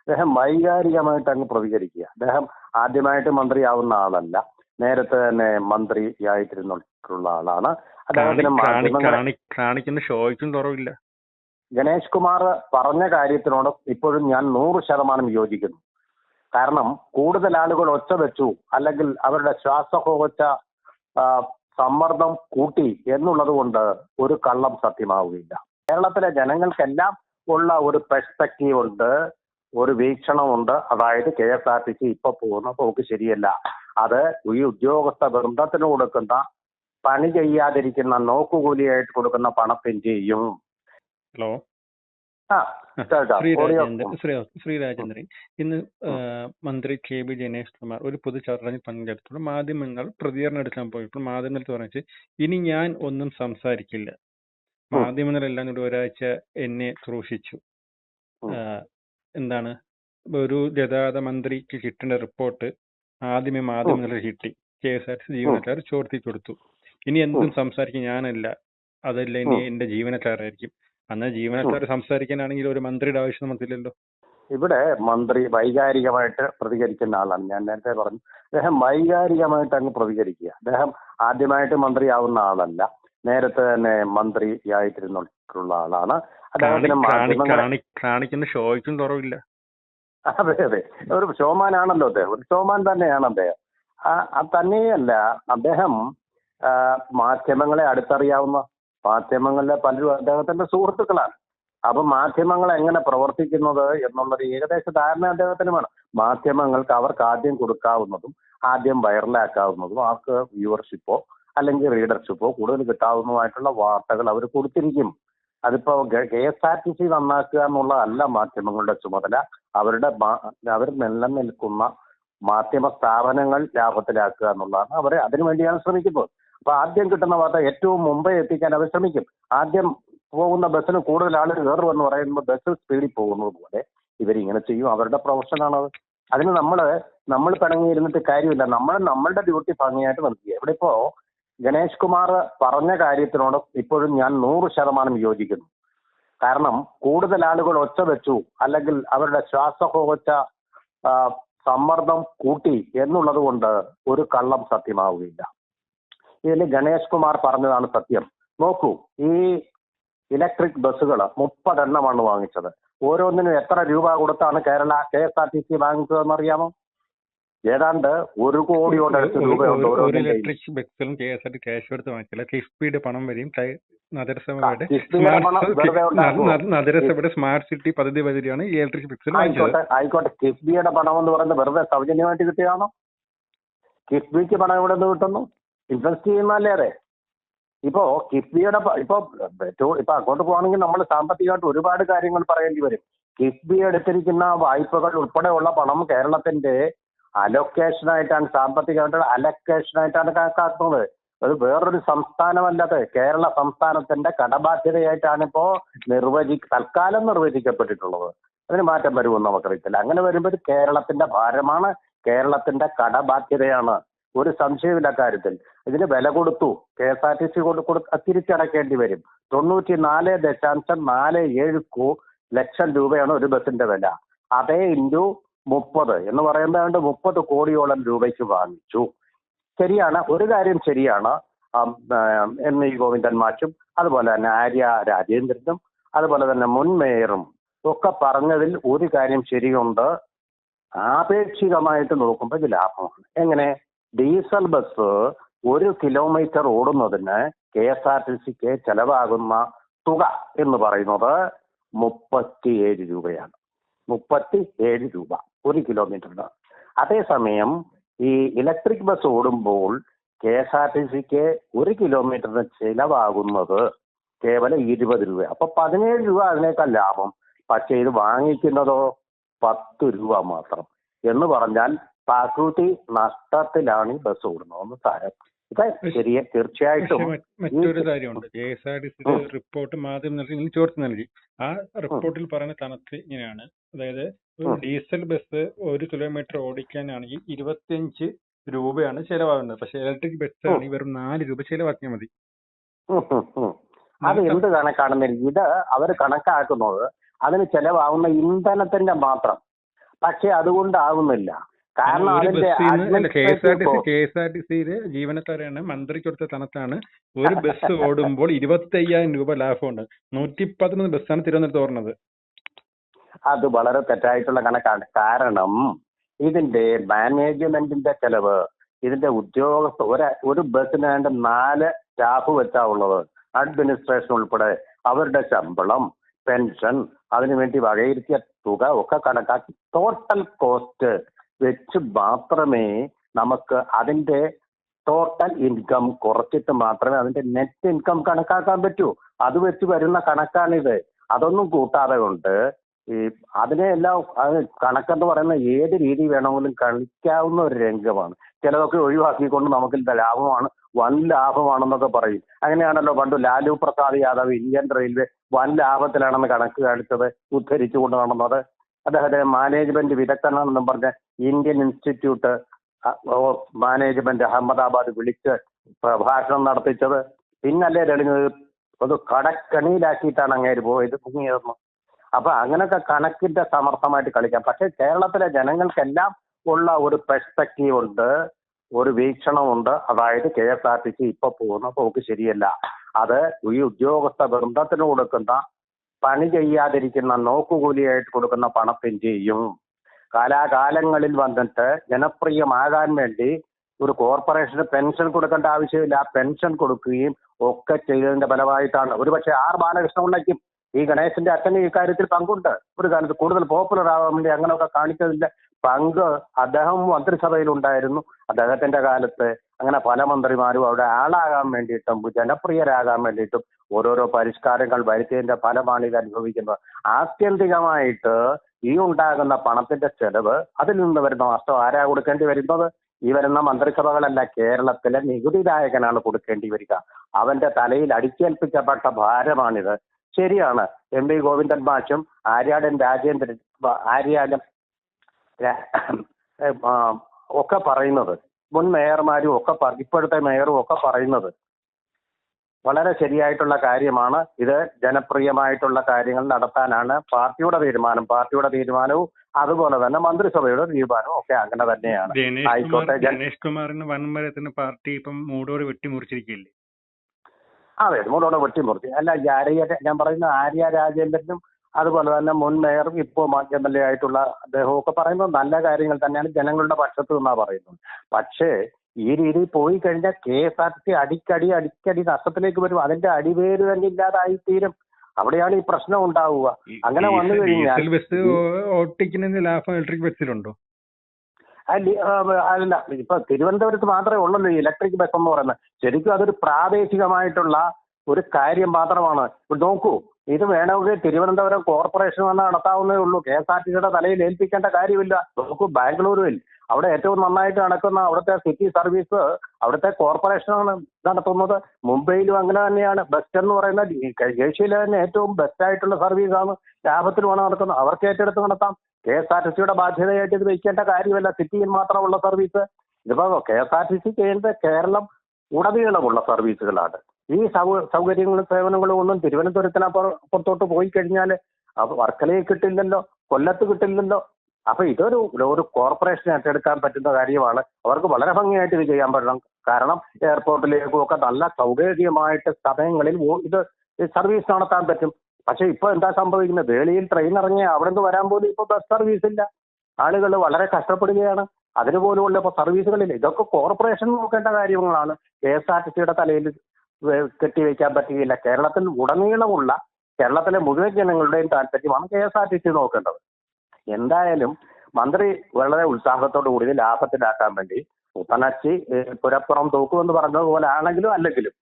അദ്ദേഹം വൈകാരികമായിട്ട് അങ്ങ് പ്രതികരിക്കുക. അദ്ദേഹം ആദ്യമായിട്ട് മന്ത്രിയാവുന്ന ആളല്ല. നേരത്തെ തന്നെ മന്ത്രിയായിട്ടിരുന്നിട്ടുള്ള ആളാണ്. അദ്ദേഹത്തിന് മാധ്യമങ്ങളെ കാണിക്കുന്ന ഷോയ്ക്കും കുറവില്ല. ഗണേഷ് കുമാർ പറഞ്ഞ കാര്യത്തിനോട് ഇപ്പോഴും ഞാൻ നൂറ് ശതമാനം യോജിക്കുന്നു. കാരണം കൂടുതൽ ആളുകൾ ഒച്ച വെച്ചു അല്ലെങ്കിൽ അവരുടെ ശ്വാസകോച്ച സമ്മർദ്ദം കൂട്ടി എന്നുള്ളത് കൊണ്ട് ഒരു കള്ളം സത്യമാവുകയില്ല. കേരളത്തിലെ ജനങ്ങൾക്കെല്ലാം ഉള്ള ഒരു പെർസ്പെക്റ്റീവ് ഉണ്ട്. ഒരു വീക്ഷണമുണ്ട്. അതായത് K S R T C ഇപ്പൊ പോകുന്ന പോക്ക് ശരിയല്ല. അത് ഈ ഉദ്യോഗസ്ഥ വൃന്ദത്തിന് കൊടുക്കുന്ന പണി ചെയ്യാതിരിക്കുന്ന നോക്കുകൂലിയായിട്ട് കൊടുക്കുന്ന പണത്തിന്റെയും ഹലോ. ശ്രീരാജേന്ദ്രൻ ഇന്ന് മന്ത്രി കെ ബി ജനേഷ് കുമാർ ഒരു പൊതു ചടങ്ങിൽ പങ്കെടുത്തപ്പോൾ മാധ്യമങ്ങൾ പ്രതികരണം എടുക്കാൻ പോയപ്പോൾ മാധ്യമത്തിൽ പറഞ്ഞു ഇനി ഞാൻ ഒന്നും സംസാരിക്കില്ല. മാധ്യമങ്ങളെല്ലാം കൂടി ഒരാഴ്ച എന്നെ ക്രൂശിച്ചു എന്താണ് ഒരു ഗതാഗത മന്ത്രിക്ക് കിട്ടേണ്ട റിപ്പോർട്ട് ആദ്യമേ മാധ്യമങ്ങളിൽ കിട്ടി. കെ എസ് ആർ ടി ജീവനക്കാർ ചോർത്തി കൊടുത്തു. ഇനി എന്തും സംസാരിക്കും ഞാനല്ല. അതല്ല ഇനി. എന്റെ ജീവനക്കാരായിരിക്കും. അന്ന് ജീവനക്കാർ സംസാരിക്കാനാണെങ്കിൽ ഒരു മന്ത്രിയുടെ ആവശ്യം നമുക്കില്ലല്ലോ. ഇവിടെ മന്ത്രി വൈകാരികമായിട്ട് പ്രതികരിക്കുന്ന ആളാണ്. ഞാൻ നേരത്തെ പറഞ്ഞു അദ്ദേഹം വൈകാരികമായിട്ട് അങ്ങ് പ്രതികരിക്കുക. അദ്ദേഹം ആദ്യമായിട്ട് മന്ത്രിയാവുന്ന ആളല്ല. നേരത്തെ തന്നെ മന്ത്രിയായിട്ടിരുന്നിട്ടുള്ള ആളാണ്. കാണിക്കുന്ന ഷോയ്ക്കും കുറവില്ല. അതെ അതെ. ഒരു ഷോമാനാണല്ലോ അദ്ദേഹം. ഒരു ഷോമാൻ തന്നെയാണ് അദ്ദേഹം. തന്നെയല്ല അദ്ദേഹം മാധ്യമങ്ങളെ അടുത്തറിയാവുന്ന മാധ്യമങ്ങളിലെ പലരും അദ്ദേഹത്തിന്റെ സുഹൃത്തുക്കളാണ്. അപ്പൊ മാധ്യമങ്ങൾ എങ്ങനെ പ്രവർത്തിക്കുന്നത് എന്നുള്ളത് ഏകദേശ ധാരണ അദ്ദേഹത്തിന് വേണം. മാധ്യമങ്ങൾക്ക് അവർക്ക് ആദ്യം കൊടുക്കാവുന്നതും ആദ്യം വൈറലാക്കാവുന്നതും അവർക്ക് വ്യൂവർഷിപ്പോ അല്ലെങ്കിൽ റീഡർഷിപ്പോ കൂടുതൽ കിട്ടാവുന്നതുമായിട്ടുള്ള വാർത്തകൾ അവർ കൊടുത്തിരിക്കും. അതിപ്പോ K S R T C നന്നാക്കുക എന്നുള്ളതല്ല മാധ്യമങ്ങളുടെ ചുമതല. അവരുടെ അവർ നിലനിൽക്കുന്ന മാധ്യമ സ്ഥാപനങ്ങൾ ലാഭത്തിലാക്കുക എന്നുള്ളതാണ് അവർ അതിനുവേണ്ടിയാണ് ശ്രമിക്കുന്നത്. അപ്പൊ ആദ്യം കിട്ടുന്ന വാർത്ത ഏറ്റവും മുമ്പേ എത്തിക്കാൻ അവർ ശ്രമിക്കും. ആദ്യം പോകുന്ന ബസ്സിന് കൂടുതൽ ആളുകൾ കയറുമെന്ന് പറയുമ്പോൾ ബസ് സ്പീഡിൽ പോകുന്നത് പോലെ ഇവരിങ്ങനെ ചെയ്യും. അവരുടെ പ്രൊഫഷനാണത്. അതിന് നമ്മൾ നമ്മൾ പിണങ്ങിയിരുന്നിട്ട് കാര്യമില്ല. നമ്മൾ നമ്മളുടെ ഡ്യൂട്ടി ഭംഗിയായിട്ട് നിർത്തി ഇവിടെ ഇപ്പോ ഗണേഷ് കുമാർ പറഞ്ഞ കാര്യത്തിനോട് ഇപ്പോഴും ഞാൻ നൂറ് ശതമാനം യോജിക്കുന്നു. കാരണം കൂടുതൽ ആളുകൾ ഒച്ച വെച്ചു അല്ലെങ്കിൽ അവരുടെ ശ്വാസകോവച്ച സമ്മർദ്ദം കൂട്ടി എന്നുള്ളത് കൊണ്ട് ഒരു കള്ളം സത്യമാവുകയില്ല. ഇതിൽ ഗണേഷ് കുമാർ പറഞ്ഞതാണ് സത്യം. നോക്കൂ ഈ ഇലക്ട്രിക് ബസ്സുകൾ മുപ്പതെണ്ണമാണ് വാങ്ങിച്ചത്. ഓരോന്നിനും എത്ര രൂപ കൊടുത്താണ് Kerala K S R T C വാങ്ങിച്ചതെന്ന് അറിയാമോ? ഏതാണ്ട് ഒരു രൂപയുണ്ട് ഒരു ഓരോന്നിന്റെയും ഇലക്ട്രിക് ബസ്സും K S R T cash കൊടുത്ത് വാങ്ങിച്ചില്ല കിഫ്ബിയുടെ പണം വരെയും കൈ- നഗരസഭയുടെ സ്മാർട്ട് വെറുതെ നഗരസഭയുടെ സ്മാർട്ട് സിറ്റി പദ്ധതി വഴിയാണ് ഈ ഇലക്ട്രിക് ആയിക്കോട്ടെ ആയിക്കോട്ടെ. കിഫ്ബിയുടെ പണം എന്ന് പറയുന്നത് വെറുതെ സൗജന്യമായിട്ട് കിട്ടിയാണോ കിഫ്ബിക്ക് പണം എവിടെ നിന്ന് കിട്ടുന്നു? ഇൻവെസ്റ്റ് ചെയ്യുന്നതല്ലേ ഇപ്പോ കിഫ്ബിയുടെ ഇപ്പൊ ഇപ്പൊ അങ്ങോട്ട് പോകണമെങ്കിൽ നമ്മൾ സാമ്പത്തികമായിട്ട് ഒരുപാട് കാര്യങ്ങൾ പറയേണ്ടി വരും. കിഫ്ബി എടുത്തിരിക്കുന്ന വായ്പകൾ ഉൾപ്പെടെയുള്ള പണം കേരളത്തിന്റെ അലൊക്കേഷനായിട്ടാണ് സാമ്പത്തികമായിട്ട് അലൊക്കേഷനായിട്ടാണ് കണക്കാക്കുന്നത് അത് വേറൊരു സംസ്ഥാനമല്ലത് കേരള സംസ്ഥാനത്തിന്റെ കടബാധ്യതയായിട്ടാണ് ഇപ്പോ നിർവചി തൽക്കാലം നിർവചിക്കപ്പെട്ടിട്ടുള്ളത്. അതിന് മാറ്റം വരുമെന്ന് നമുക്കറിയത്തില്ല. അങ്ങനെ വരുമ്പോൾ കേരളത്തിന്റെ ഭാരമാണ് കേരളത്തിന്റെ കടബാധ്യതയാണ്. ഒരു സംശയമില്ല കാര്യത്തിൽ. ഇതിന് വില കൊടുത്തു. K S R T C തിരിച്ചടക്കേണ്ടി വരും. തൊണ്ണൂറ്റി നാല് ദശാംശം നാല് ഏഴ് ലക്ഷം രൂപയാണ് ഒരു ബസിന്റെ വില. അതേ ഇന്റു മുപ്പത് എന്ന് പറയുമ്പോൾ ഏതാണ്ട് മുപ്പത് കോടിയോളം രൂപയ്ക്ക് വാങ്ങിച്ചു. ശരിയാണ് ഒരു കാര്യം ശരിയാണ്. എം ഇ ഗോവിന്ദൻ മാഷും അതുപോലെ തന്നെ ആര്യ രാജേന്ദ്രനും അതുപോലെ തന്നെ മുൻ മേയറും ഒക്കെ പറഞ്ഞതിൽ ഒരു കാര്യം ശരിയുണ്ട്. ആപേക്ഷികമായിട്ട് നോക്കുമ്പോൾ ഇത് ലാഭമാണ്. എങ്ങനെ? ഡീസൽ ബസ് ഒരു കിലോമീറ്റർ ഓടുന്നതിന് കെ എസ് ആർ ടി സിക്ക് ചെലവാകുന്ന തുക എന്ന് പറയുന്നത് മുപ്പത്തിയേഴ് രൂപയാണ്. മുപ്പത്തി ഏഴ് രൂപ. ഒരു കിലോമീറ്ററിന് അതേസമയം ഈ ഇലക്ട്രിക് ബസ് ഓടുമ്പോൾ കെ എസ് ആർ ടി സിക്ക് ഒരു കിലോമീറ്ററിന് ചിലവാകുന്നത് കേവലം ഇരുപത് രൂപ. അപ്പൊ പതിനേഴ് രൂപ അതിനേക്കാൾ ലാഭം. പക്ഷെ ഇത് വാങ്ങിക്കുന്നതോ പത്ത് രൂപ മാത്രം. എന്ന് പറഞ്ഞാൽ പ്രകൃതി നഷ്ടത്തിലാണ് ഈ ബസ് ഓടുന്നത്. ഒന്ന് ശരിയെ തീർച്ചയായിട്ടും. മറ്റൊരു കാര്യമുണ്ട്. K S R T C report മാധ്യമ നൽകി ചോർത്തി നൽകി. ആ റിപ്പോർട്ടിൽ പറയുന്ന കണക്ക് ഇങ്ങനെയാണ്. അതായത് ഒരു ഡീസൽ ബസ് ഒരു കിലോമീറ്റർ ഓടിക്കാനാണെങ്കിൽ ഇരുപത്തിയഞ്ച് രൂപയാണ് ചെലവാകുന്നത്. പക്ഷെ ഇലക്ട്രിക് ബസ് ആണെങ്കിൽ വെറും നാല് രൂപ ചെലവാക്കിയാൽ മതി. അത് എന്ത് കണക്കാണെന്ന് ഇത് അവർ കണക്കാക്കുന്നത് അതിന് ചെലവാകുന്ന ഇന്ധനത്തിന്റെ മാത്രം. പക്ഷെ അതുകൊണ്ടാവുന്നില്ല കാരണം ഒരു അതിന്റെ ബസ്സിൽ നിന്ന് K S R T C K S R T സിയിലെ ജീവനക്കാരാണ് മന്ത്രി കൊടുത്ത തണുത്താണ്. ഒരു ബസ് ഓടുമ്പോൾ ഇരുപത്തി അയ്യായിരം രൂപ ലാഭമുണ്ട്. നൂറ്റി പതിനൊന്ന് ബസ്സാണ് തിരുവനന്തപുരത്ത് ഓടുന്നത്. അത് വളരെ തെറ്റായിട്ടുള്ള കണക്കാണ്. കാരണം ഇതിന്റെ മാനേജ്മെന്റിന്റെ ചെലവ് ഇതിന്റെ ഉദ്യോഗസ്ഥ ഒരു ഒരു ബസ്സിന് വേണ്ട നാല് സ്റ്റാഫ് വെച്ചാ ഉള്ളത്. അഡ്മിനിസ്ട്രേഷൻ ഉൾപ്പെടെ അവരുടെ ശമ്പളം പെൻഷൻ അതിനുവേണ്ടി വകയിരുത്തിയ തുക ഒക്കെ കണക്കാക്കി. ടോട്ടൽ കോസ്റ്റ് വെച്ച് മാത്രമേ നമുക്ക് അതിന്റെ ടോട്ടൽ ഇൻകം കുറച്ചിട്ട് മാത്രമേ അതിന്റെ നെറ്റ് ഇൻകം കണക്കാക്കാൻ പറ്റൂ. അത് വെച്ച് വരുന്ന കണക്കാണിത്. അതൊന്നും കൂട്ടാതെ കൊണ്ട് ഈ അതിനെല്ലാം അത് കണക്കെന്ന് പറയുന്ന ഏത് രീതി വേണമെങ്കിലും കളിക്കാവുന്ന ഒരു രംഗമാണ്. ചിലതൊക്കെ ഒഴിവാക്കിക്കൊണ്ട് നമുക്ക് ലാഭമാണ് വൻ ലാഭമാണെന്നൊക്കെ പറയും. അങ്ങനെയാണല്ലോ പണ്ട് ലാലു പ്രസാദ് യാദവ് ഇന്ത്യൻ റെയിൽവേ വൻ ലാഭത്തിലാണെന്ന് കണക്ക് കാണിച്ചത് ഉദ്ധരിച്ചുകൊണ്ട് നടന്നത്. അദ്ദേഹത്തെ മാനേജ്മെന്റ് വിദഗ്ധനാണെന്നും പറഞ്ഞ് ഇന്ത്യൻ ഇൻസ്റ്റിറ്റ്യൂട്ട് മാനേജ്മെന്റ് അഹമ്മദാബാദ് വിളിച്ച് പ്രഭാഷണം നടത്തിച്ചത്. പിന്നല്ലേ തെളിഞ്ഞത് അത് കടക്കണിയിലാക്കിയിട്ടാണ് അങ്ങേര് പോയത് മുങ്ങിയതെന്ന് അപ്പൊ അങ്ങനൊക്കെ കണക്കിന്റെ സമർത്ഥമായിട്ട് കളിക്കാം. പക്ഷെ കേരളത്തിലെ ജനങ്ങൾക്കെല്ലാം ഉള്ള ഒരു പെർസ്പെക്റ്റീവ് ഉണ്ട് ഒരു വീക്ഷണമുണ്ട്. അതായത് K S R T C ഇപ്പൊ പോകുന്ന പോക്ക് ശരിയല്ല. അത് ഈ ഉദ്യോഗസ്ഥ വൃന്ദത്തിന് കൊടുക്കുന്ന പണി ചെയ്യാതിരിക്കുന്ന നോക്കുകൂലിയായിട്ട് കൊടുക്കുന്ന പണത്തിന്റെയും കാലാകാലങ്ങളിൽ വന്നിട്ട് ജനപ്രിയമാകാൻ വേണ്ടി ഒരു കോർപ്പറേഷന് പെൻഷൻ കൊടുക്കേണ്ട ആവശ്യമില്ല. പെൻഷൻ കൊടുക്കുകയും ഒക്കെ ചെയ്തതിന്റെ ഫലമായിട്ടാണ്. ഒരുപക്ഷെ ആർ ബാലകൃഷ്ണപിള്ളയ്ക്കും ഈ ഗണേശന്റെ അച്ഛന് ഈ കാര്യത്തിൽ പങ്കുണ്ട്. ഒരു കാലത്ത് കൂടുതൽ പോപ്പുലർ ആവാൻ വേണ്ടി അങ്ങനെയൊക്കെ കാണിച്ചതിന്റെ പങ്ക് അദ്ദേഹം മന്ത്രിസഭയിൽ ഉണ്ടായിരുന്നു അദ്ദേഹത്തിന്റെ കാലത്ത് അങ്ങനെ പല മന്ത്രിമാരും അവിടെ ആളാകാൻ വേണ്ടിയിട്ടും ജനപ്രിയരാകാൻ വേണ്ടിയിട്ടും ഓരോരോ പരിഷ്കാരങ്ങൾ വരുത്തിയതിന്റെ ഫലമാണ് ഇത് അനുഭവിക്കുന്നത്. ആത്യന്തികമായിട്ട് ഈ ഉണ്ടാകുന്ന പണത്തിന്റെ ചെലവ് അതിൽ നിന്ന് വരുന്ന നഷ്ടം ആരാ കൊടുക്കേണ്ടി വരുന്നത്? ഈ വരുന്ന മന്ത്രിസഭകളല്ല കേരളത്തിലെ നികുതിദായകനാണ് കൊടുക്കേണ്ടി വരിക. അവന്റെ തലയിൽ അടിച്ചേൽപ്പിക്കപ്പെട്ട ഭാരമാണിത്. ശരിയാണ്. എം വി ഗോവിന്ദൻ മാഷും ആര്യാടൻ രാജേന്ദ്രൻ ആര്യാടൻ ഒക്കെ പറയുന്നത്. മുൻ മേയർമാരും ഒക്കെ ഇപ്പോഴത്തെ മേയറും ഒക്കെ പറയുന്നത്. വളരെ ശരിയായിട്ടുള്ള കാര്യമാണ്. ഇത് ജനപ്രിയമായിട്ടുള്ള കാര്യങ്ങൾ നടത്താനാണ് പാർട്ടിയുടെ തീരുമാനം. പാർട്ടിയുടെ തീരുമാനവും അതുപോലെ തന്നെ മന്ത്രിസഭയുടെ തീരുമാനവും ഒക്കെ അങ്ങനെ തന്നെയാണ്. ഗണേഷ് കുമാർ ആയിക്കോട്ടെ ജൻ- ഗണേഷ് കുമാറിന് വൻമരത്തിന് പാർട്ടി ഇപ്പം മൂടോട് വെട്ടിമുറിച്ചിരിക്കില്ലേ അതെ മൂടോടെ വെട്ടിമുറിച്ചു. അല്ല ആര്യ ഞാൻ പറയുന്ന ആര്യ രാജേന്ദ്രനും അതുപോലെ തന്നെ മുൻ മേയറും ഇപ്പോ എം എൽ എ ആയിട്ടുള്ള അദ്ദേഹമൊക്കെ ഒക്കെ പറയുന്നത് നല്ല കാര്യങ്ങൾ തന്നെയാണ് ജനങ്ങളുടെ പക്ഷത്ത് നിന്നാ പറയുന്നത്. പക്ഷേ ഈ രീതിയിൽ പോയി കഴിഞ്ഞാൽ K S R T C അടിക്കടി അടിക്കടി നഷ്ടത്തിലേക്ക് വരും. അതിന്റെ അടിവേര് തന്നെ ഇല്ലാതായി തീരും അവിടെയാണ് ഈ പ്രശ്നം ഉണ്ടാവുക. അങ്ങനെ വന്നു കഴിഞ്ഞാൽ ബസ് ഓ- ഓട്ടിക്കുന്നതിന് ലാഭം ഇലക്ട്രിക് ബസ്സിലുണ്ടോ അല്ല അല്ല ഇപ്പൊ തിരുവനന്തപുരത്ത് മാത്രമേ ഉള്ളൂ ഇലക്ട്രിക് ബസ് എന്ന് പറയുന്നത്. ശരിക്കും അതൊരു പ്രാദേശികമായിട്ടുള്ള ഒരു കാര്യം മാത്രമാണ്. നോക്കൂ ഇത് വേണമെങ്കിൽ തിരുവനന്തപുരം കോർപ്പറേഷൻ വന്ന് നടത്താവുന്നേ ഉള്ളൂ. കെ എസ് ആർ ടി സിയുടെ തലയിൽ ഏൽപ്പിക്കേണ്ട കാര്യമില്ല. നോക്കൂ ബാംഗ്ലൂരുവിൽ അവിടെ ഏറ്റവും നന്നായിട്ട് നടക്കുന്ന അവിടുത്തെ സിറ്റി സർവീസ് അവിടുത്തെ കോർപ്പറേഷനാണ് നടത്തുന്നത്. മുംബൈയിലും അങ്ങനെ തന്നെയാണ്. ബെസ്റ്റ് എന്ന് പറയുന്ന ഏഷ്യയിലെ തന്നെ ഏറ്റവും ബെസ്റ്റ് ആയിട്ടുള്ള സർവീസാണ് ലാഭത്തിലുമാണ് നടക്കുന്നത് അവർക്ക് ഏറ്റെടുത്ത് നടത്താം. കെ എസ് ആർ ടി സിയുടെ ബാധ്യതയായിട്ട് ഇത് വയ്ക്കേണ്ട കാര്യമല്ല. സിറ്റിയിൽ മാത്രമുള്ള സർവീസ്. ഇതിപ്പോ K S R T C ചെയ്യേണ്ടത് കേരളം ഉടനീളമുള്ള സർവീസുകളാണ്. ഈ സൗകര്യങ്ങളും സേവനങ്ങളും ഒന്നും തിരുവനന്തപുരത്തിന് പുറത്തോട്ട് പോയി കഴിഞ്ഞാൽ വർക്കലയിൽ കിട്ടില്ലല്ലോ കൊല്ലത്ത് കിട്ടില്ലല്ലോ. അപ്പൊ ഇതൊരു ഒരു കോർപ്പറേഷൻ ഏറ്റെടുക്കാൻ പറ്റുന്ന കാര്യമാണ്. അവർക്ക് വളരെ ഭംഗിയായിട്ട് ഇത് ചെയ്യാൻ പറ്റണം. കാരണം എയർപോർട്ടിലേക്കും ഒക്കെ നല്ല സൗകര്യമായിട്ട് സമയങ്ങളിൽ ഇത് സർവീസ് നടത്താൻ പറ്റും. പക്ഷെ ഇപ്പൊ എന്താ സംഭവിക്കുന്നത്? വേളിയിൽ ട്രെയിൻ ഇറങ്ങി അവിടെ നിന്ന് വരാൻ പോലും ഇപ്പൊ ബസ് സർവീസ് ഇല്ല. ആളുകൾ വളരെ കഷ്ടപ്പെടുകയാണ്. അതിനുപോലുമുള്ള ഇപ്പൊ സർവീസുകളില്ല ഇതൊക്കെ കോർപ്പറേഷൻ നോക്കേണ്ട കാര്യങ്ങളാണ്. കെ എസ് ആർ ടി സിയുടെ തലയിൽ കെട്ടിവെക്കാൻ പറ്റുകയില്ല. കേരളത്തിൽ ഉടനീളമുള്ള കേരളത്തിലെ മുഴുവൻ ജനങ്ങളുടെയും താല്പര്യമാണ് K S R T C നോക്കേണ്ടത്. എന്തായാലും മന്ത്രി വളരെ ഉത്സാഹത്തോടു കൂടി ലാഭത്തിലാക്കാൻ വേണ്ടി പുത്തനച്ചി പുരപ്പുറം തൂക്കുമെന്ന് പറഞ്ഞതുപോലെ ആണെങ്കിലും അല്ലെങ്കിലും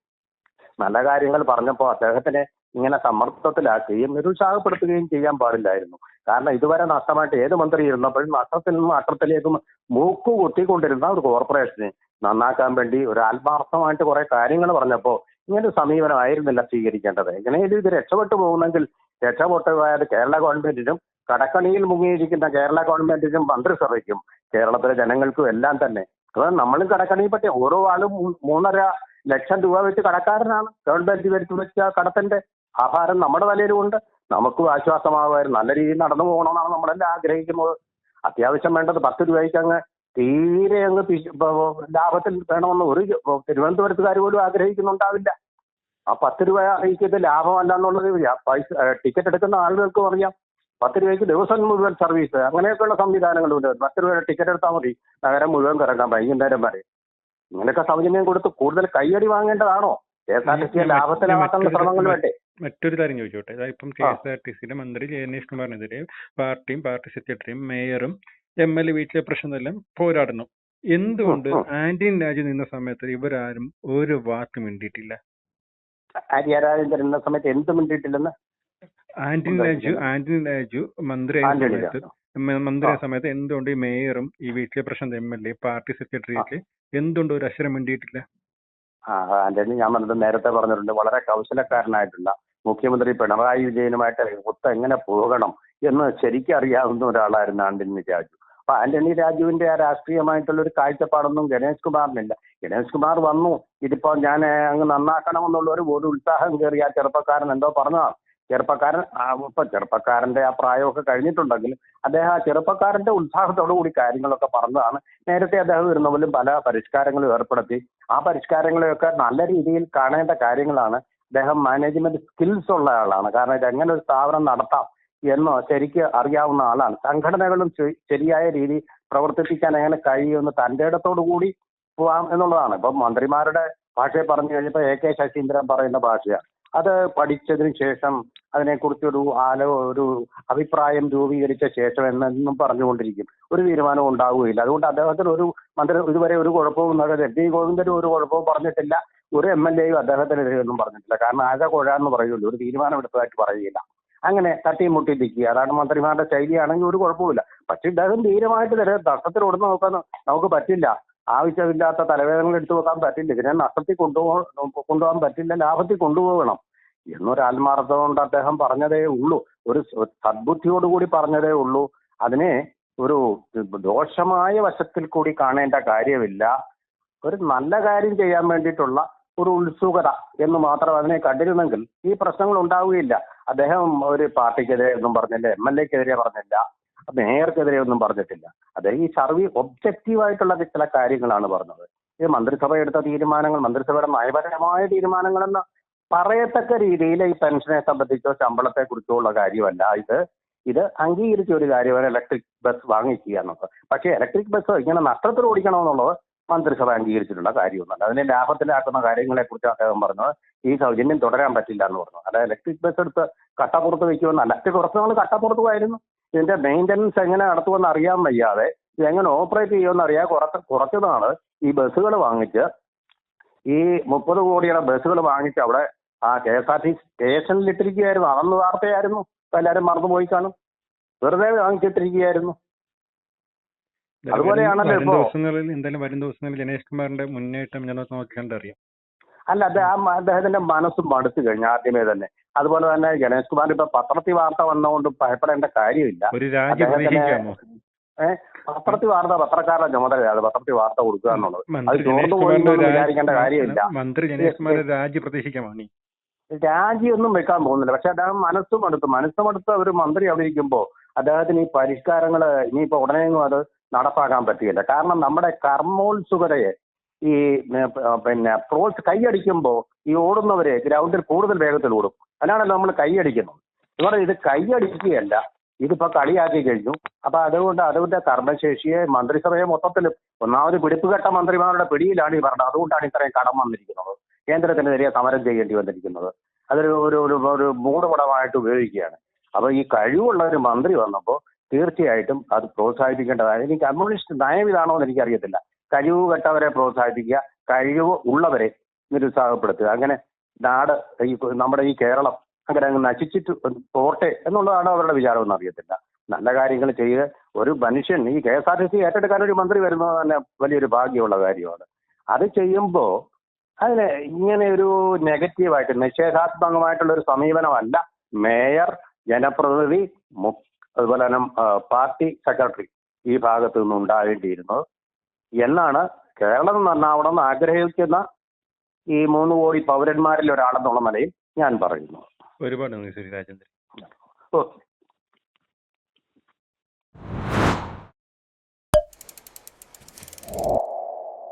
നല്ല കാര്യങ്ങൾ പറഞ്ഞപ്പോൾ അദ്ദേഹത്തിനെ ഇങ്ങനെ സമ്മർദ്ദത്തിലാക്കുകയും നിരുത്സാഹപ്പെടുത്തുകയും ചെയ്യാൻ പാടില്ലായിരുന്നു. കാരണം ഇതുവരെ നഷ്ടമായിട്ട് ഏത് മന്ത്രി ഇരുന്നപ്പോഴും നഷ്ടത്തിൽ നിന്നും അട്ടത്തിലേക്കും മൂക്കു കുത്തിക്കൊണ്ടിരുന്ന ഒരു കോർപ്പറേഷനെ നന്നാക്കാൻ വേണ്ടി ഒരു ആത്മാർത്ഥമായിട്ട് കുറെ കാര്യങ്ങൾ പറഞ്ഞപ്പോൾ ഇങ്ങനെ സമീപനമായിരുന്നില്ല സ്വീകരിക്കേണ്ടത്. എങ്ങനെയും ഇത് രക്ഷപ്പെട്ടു പോകുന്നെങ്കിൽ രക്ഷപ്പെട്ടു പോയാൽ കേരള ഗവൺമെന്റിനും കടക്കണിയിൽ മുങ്ങിയിരിക്കുന്ന കേരള ഗവൺമെന്റിനും മന്ത്രിസഭയ്ക്കും കേരളത്തിലെ ജനങ്ങൾക്കും എല്ലാം തന്നെ. അത് നമ്മളും കടക്കണിയിൽ പറ്റിയ ഓരോ ആളും മൂന്നര ലക്ഷം രൂപ വെച്ച് കടക്കാരനാണ്. ഗവൺമെന്റ് വരുത്തി വെച്ച കടത്തിന്റെ ആഹാരം നമ്മുടെ തലയിലുമുണ്ട്. നമുക്കും ആശ്വാസമാകുമായിരുന്നു നല്ല രീതിയിൽ നടന്നു പോകണമെന്നാണ് നമ്മളെല്ലാം ആഗ്രഹിക്കുന്നത്. അത്യാവശ്യം വേണ്ടത് പത്ത് രൂപയ്ക്ക് അങ്ങ് തീരെ അങ്ങ് ലാഭത്തിൽ വേണമെന്ന് ഒരു തിരുവനന്തപുരത്തുകാർ പോലും ആഗ്രഹിക്കുന്നുണ്ടാവില്ല. ആ പത്ത് രൂപ ഇത് ലാഭമല്ല എന്നുള്ളത് പൈസ ടിക്കറ്റ് എടുക്കുന്ന ആളുകൾക്ക് പറഞ്ഞാൽ പത്ത് രൂപയ്ക്ക് ദിവസം മുഴുവൻ സർവീസ് അങ്ങനെയൊക്കെയുള്ള സംവിധാനങ്ങളുണ്ട് പത്ത് രൂപയുടെ ടിക്കറ്റ് എടുത്താൽ മതി. നഗരം മുഴുവൻ കിടക്കാം വൈകുന്നേരം വരെ. ഇങ്ങനെയൊക്കെ സൗജന്യം കൊടുത്ത് കൂടുതൽ കയ്യടി വാങ്ങേണ്ടതാണോ? കെ എസ് ആർ ടി സിയെ ലാഭത്തിലാക്കുന്ന ശ്രമങ്ങൾ വേണ്ടേ? മറ്റൊരു കാര്യം ചോദിച്ചോട്ടെ. ഇപ്പം കെ എസ് ആർ ടി സിയിലെ മന്ത്രി ജയനേഷ് കുമാറിനെതിരെ പാർട്ടിയും പാർട്ടി സെക്രട്ടറിയും മേയറും എം എൽ എ വീട്ടിലെ പ്രശ്നമെല്ലാം പോരാടുന്നു എന്തുകൊണ്ട്. ആന്റണി രാജു നിന്ന സമയത്ത് ഇവരാരും ഒരു വാക്ക് മിണ്ടിയിട്ടില്ല? സമയത്ത് എന്ത് മിണ്ടിയിട്ടില്ലെന്ന്? ആന്റണി രാജു ആന്റണി രാജു മന്ത്രി ആയിരുന്ന സമയത്ത് രാജു. മന്ത്രി ആ. സമയത്ത് എന്തുകൊണ്ട് ഈ മേയറും ഈ വീട്ടിലെ പ്രശ്നം എം എൽ എ പാർട്ടി സെക്രട്ടറിയൊക്കെ എന്തുകൊണ്ട് ഒരു അക്ഷരം മിണ്ടിയിട്ടില്ല? ആന്റണി ഞാൻ പറഞ്ഞത് നേരത്തെ പറഞ്ഞിട്ടുണ്ട്. വളരെ കൗശലക്കാരനായിട്ടുള്ള മുഖ്യമന്ത്രി പിണറായി വിജയനുമായിട്ട് ഒത്ത് എങ്ങനെ പോകണം എന്ന് ശരിക്കും അറിയാവുന്ന ഒരാളായിരുന്നു ആന്റണി രാജു. അപ്പൊ ആന്റണി രാജുവിന്റെ ആ രാഷ്ട്രീയമായിട്ടുള്ള ഒരു കാഴ്ചപ്പാടൊന്നും ഗണേഷ് കുമാറിനില്ല. ഗണേഷ് കുമാർ വന്നു. ഇതിപ്പോ ഞാൻ അങ്ങ് നന്നാക്കണമെന്നുള്ള ഒരു ഒരു ഉത്സാഹം കയറി ആ ചെറുപ്പക്കാരൻ എന്തോ പറഞ്ഞതാണ്. ചെറുപ്പക്കാരൻ ഇപ്പൊ ചെറുപ്പക്കാരന്റെ ആ പ്രായമൊക്കെ കഴിഞ്ഞിട്ടുണ്ടെങ്കിലും അദ്ദേഹം ആ ചെറുപ്പക്കാരന്റെ ഉത്സാഹത്തോടു കൂടി കാര്യങ്ങളൊക്കെ പറഞ്ഞതാണ്. നേരത്തെ അദ്ദേഹം ഇരുന്ന പോലും പല പരിഷ്കാരങ്ങളും ഏർപ്പെടുത്തി. ആ പരിഷ്കാരങ്ങളെയൊക്കെ നല്ല രീതിയിൽ കാണേണ്ട കാര്യങ്ങളാണ്. അദ്ദേഹം മാനേജ്മെന്റ് സ്കിൽസ് ഉള്ള ആളാണ്. കാരണം ഇത് എങ്ങനെ ഒരു സ്ഥാപനം നടത്താം? എന്ന് ശരിക്ക് അറിയാവുന്ന ആളാണ്. സംഘടനകളും ശരിയായ രീതി പ്രവർത്തിപ്പിക്കാൻ എങ്ങനെ കഴിയുമെന്ന് തന്റെ ഇടത്തോടു കൂടി പോവാം എന്നുള്ളതാണ്. ഇപ്പം മന്ത്രിമാരുടെ ഭാഷയെ പറഞ്ഞു കഴിഞ്ഞപ്പോൾ എ കെ ശശീന്ദ്രൻ പറയുന്ന ഭാഷയാണ്. അത് പഠിച്ചതിന് ശേഷം അതിനെക്കുറിച്ചൊരു ആലോ ഒരു അഭിപ്രായം രൂപീകരിച്ച ശേഷം എന്നും പറഞ്ഞുകൊണ്ടിരിക്കും. ഒരു തീരുമാനവും ഉണ്ടാവുകയില്ല. അതുകൊണ്ട് അദ്ദേഹത്തിന് ഒരു മന്ത്രി ഇതുവരെ ഒരു കുഴപ്പവും എം പി ഗോവിന്ദനും ഒരു കുഴപ്പവും പറഞ്ഞിട്ടില്ല. ഒരു എം എൽ എയും അദ്ദേഹത്തിനെതിരെ ഒന്നും പറഞ്ഞിട്ടില്ല. കാരണം ആകെ കുഴാന്ന് പറയുള്ളൂ. ഒരു തീരുമാനം എടുത്തതായിട്ട് പറയുകയില്ല. അങ്ങനെ തട്ടിയും മുട്ടി അതാണ് മന്ത്രിമാരുടെ ശൈലിയാണെങ്കിൽ ഒരു കുഴപ്പമില്ല പക്ഷെ ഇദ്ദേഹം ധീരമായിട്ട് തരാം നഷ്ടത്തിൽ ഓടുന്ന നോക്കാൻ നമുക്ക് പറ്റില്ല. ആവശ്യമില്ലാത്ത തലവേദനകൾ എടുത്തു വെക്കാൻ പറ്റില്ല. ഇതിനെ നഷ്ടത്തിൽ കൊണ്ടുപോ കൊണ്ടുപോകാൻ പറ്റില്ല. ലാഭത്തിൽ കൊണ്ടുപോകണം. എന്നൊരു ആത്മാർത്ഥത കൊണ്ട് അദ്ദേഹം പറഞ്ഞതേ ഉള്ളൂ. ഒരു സദ്ബുദ്ധിയോടുകൂടി പറഞ്ഞതേ ഉള്ളൂ. അതിനെ ഒരു ദോഷമായ വശത്തിൽ കൂടി കാണേണ്ട കാര്യമില്ല. ഒരു നല്ല കാര്യം ചെയ്യാൻ വേണ്ടിയിട്ടുള്ള ഒരു ഉത്സുകത എന്ന് മാത്രം അതിനെ കണ്ടിരുന്നെങ്കിൽ ഈ പ്രശ്നങ്ങൾ ഉണ്ടാവുകയില്ല. അദ്ദേഹം ഒരു പാർട്ടിക്കെതിരെ ഒന്നും പറഞ്ഞില്ല എം എൽ എക്കെതിരെ പറഞ്ഞില്ല മേയർക്കെതിരെ ഒന്നും പറഞ്ഞിട്ടില്ല. അദ്ദേഹം ഈ സർവീസ് ഒബ്ജക്റ്റീവ് ആയിട്ടുള്ള ചില കാര്യങ്ങളാണ് പറഞ്ഞത്. ഈ മന്ത്രിസഭ എടുത്ത തീരുമാനങ്ങൾ മന്ത്രിസഭയുടെ നയപരമായ തീരുമാനങ്ങളെന്ന് പറയത്തക്ക രീതിയിൽ ഈ പെൻഷനെ സംബന്ധിച്ചോ ശമ്പളത്തെ കുറിച്ചോ ഉള്ള കാര്യമല്ല. ഇത് ഇത് അംഗീകരിച്ച ഒരു കാര്യമാണ് ഇലക്ട്രിക് ബസ് വാങ്ങിക്കുക എന്നുള്ളത്. പക്ഷേ ഇലക്ട്രിക് ബസ് ഇങ്ങനെ നഷ്ടത്തിൽ ഓടിക്കണമെന്നുള്ളത് മന്ത്രിസഭ അംഗീകരിച്ചിട്ടുള്ള കാര്യമൊന്നുമല്ല. അതിനെ ലാഭത്തിലാക്കുന്ന കാര്യങ്ങളെ കുറിച്ച് അദ്ദേഹം പറഞ്ഞത് ഈ സൗജന്യം തുടരാൻ പറ്റില്ല എന്ന് പറഞ്ഞു. അതായത് ഇലക്ട്രിക് ബസ് എടുത്ത് കട്ടപ്പുറത്ത് വെക്കുമെന്നല്ല അല്ലെങ്കിൽ കുറച്ച് നാൾ കട്ടപ്പുറത്ത് പോയിരുന്നു ഇതിന്റെ മെയിന്റനൻസ് എങ്ങനെ നടത്തുമെന്ന് അറിയാൻ വയ്യാതെ എങ്ങനെ ഓപ്പറേറ്റ് ചെയ്യുമെന്ന് അറിയാൻ കുറച്ച് കുറച്ച് നാൾ ഈ ബസ്സുകൾ വാങ്ങിച്ച് ഈ മുപ്പത് കോടിയുടെ ബസ്സുകൾ വാങ്ങിച്ച് അവിടെ ആ കെ എസ് ആർ ടി സ്റ്റേഷനിലിട്ടിരിക്കുകയായിരുന്നു അതൊന്ന് വാർത്തയായിരുന്നു? എല്ലാവരും മറന്നുപോയി കാണും. വെറുതെ വാങ്ങിച്ചിട്ടിരിക്കുകയായിരുന്നു. അതുപോലെയാണല്ലോ വരും. ദിവസങ്ങളിൽ എന്തായാലും വരും ദിവസങ്ങളിൽ ജനേഷ് കുമാറിന്റെ മുന്നേറ്റം നോക്കിക്കണ്ടറിയാം അല്ല അത് ആ അദ്ദേഹത്തിന്റെ മനസ്സ് മടുത്തു കഴിഞ്ഞു ആദ്യമേ തന്നെ. അതുപോലെ തന്നെ ഗണേഷ് കുമാർ ഇപ്പൊ പത്രത്തിൽ വാർത്ത വന്നതുകൊണ്ട് ഭയപ്പെടേണ്ട കാര്യമില്ല. ഒരു രാജ്യം പത്രത്തിൽ വാർത്ത പത്രക്കാരുടെ ചുമതലയാണ് പത്രത്തിൽ വാർത്ത കൊടുക്കുക എന്നുള്ളത്. അത് ചോർന്നു പോയി വിചാരിക്കേണ്ട കാര്യമില്ല. മന്ത്രി ജനേഷ് രാജി ഒന്നും രാജിയൊന്നും വെക്കാൻ പോകുന്നില്ല. പക്ഷെ അദ്ദേഹം മനസ്സും അടുത്ത് മനസ്സും അടുത്ത് ഒരു മന്ത്രി അവിടെ ഇരിക്കുമ്പോൾ അദ്ദേഹത്തിന് ഈ പരിഷ്കാരങ്ങൾ ഇനിയിപ്പോ ഉടനെയെങ്കിലും അത് നടപ്പാക്കാൻ പറ്റുകയില്ല കാരണം നമ്മുടെ കർമ്മോത്സുകതയെ ഈ പിന്നെ പ്രോത്സ് കൈയടിക്കുമ്പോൾ ഈ ഓടുന്നവരെ ഗ്രൗണ്ടിൽ കൂടുതൽ വേഗത്തിൽ ഓടും. അതിനാണല്ലോ നമ്മൾ കൈയടിക്കുന്നത്. ഇവിടെ ഇത് കൈയടിക്കുകയല്ല ഇതിപ്പോ കളിയാക്കി കഴിഞ്ഞു. അപ്പൊ അതുകൊണ്ട് അതിന്റെ കർമ്മശേഷിയെ മന്ത്രിസഭയെ മൊത്തത്തിൽ ഒന്നാമത് പിടിപ്പുകെട്ട മന്ത്രിമാരുടെ പിടിയിലാണ് ഈ പറഞ്ഞത്. അതുകൊണ്ടാണ് ഇത്രയും കടം വന്നിരിക്കുന്നത്. കേന്ദ്രത്തിനെതിരെ സമരം ചെയ്യേണ്ടി വന്നിരിക്കുന്നത്. അതൊരു ഒരു ഒരു ഒരു മൂടുപടമായിട്ട് ഉപയോഗിക്കുകയാണ്. അപ്പൊ ഈ കഴിവുള്ള ഒരു മന്ത്രി വന്നപ്പോൾ തീർച്ചയായിട്ടും അത് പ്രോത്സാഹിപ്പിക്കേണ്ടതാണ്. ഇനി കമ്മ്യൂണിസ്റ്റ് നയം ഇതാണോ എന്ന് എനിക്കറിയത്തില്ല. കഴിവ് കെട്ടവരെ പ്രോത്സാഹിപ്പിക്കുക കഴിവ് ഉള്ളവരെ നിരുത്സാഹപ്പെടുത്തുക. അങ്ങനെ നാട് ഈ നമ്മുടെ ഈ കേരളം അങ്ങനെ അങ്ങ് നശിച്ചിട്ട് പോട്ടെ എന്നുള്ളതാണ് അവരുടെ വിചാരമെന്ന് അറിയത്തില്ല. നല്ല കാര്യങ്ങൾ ചെയ്ത് ഒരു മനുഷ്യൻ ഈ K S R T C ഏറ്റെടുക്കാൻ ഒരു മന്ത്രി വരുന്നത് തന്നെ വലിയൊരു ഭാഗ്യമുള്ള കാര്യമാണ്. അത് ചെയ്യുമ്പോൾ അതിന് ഇങ്ങനെ ഒരു നെഗറ്റീവായിട്ട് നിഷേധാത്മകമായിട്ടുള്ള ഒരു സമീപനമല്ല. മേയർ ജനപ്രതിനിധി അതുപോലെ തന്നെ പാർട്ടി സെക്രട്ടറി ഈ ഭാഗത്തു നിന്ന് ഉണ്ടാകേണ്ടിയിരുന്നത്. എന്നാണ് കേരളം നന്നാവണമെന്ന് ആഗ്രഹിക്കുന്ന ഈ മൂന്ന് കോടി പൗരന്മാരിൽ ഒരാളെന്നുള്ള നിലയിൽ ഞാൻ പറയുന്നു. ഒരുപാട് നന്ദി ശ്രീ രാജേന്ദ്രൻ. ഓക്കെ.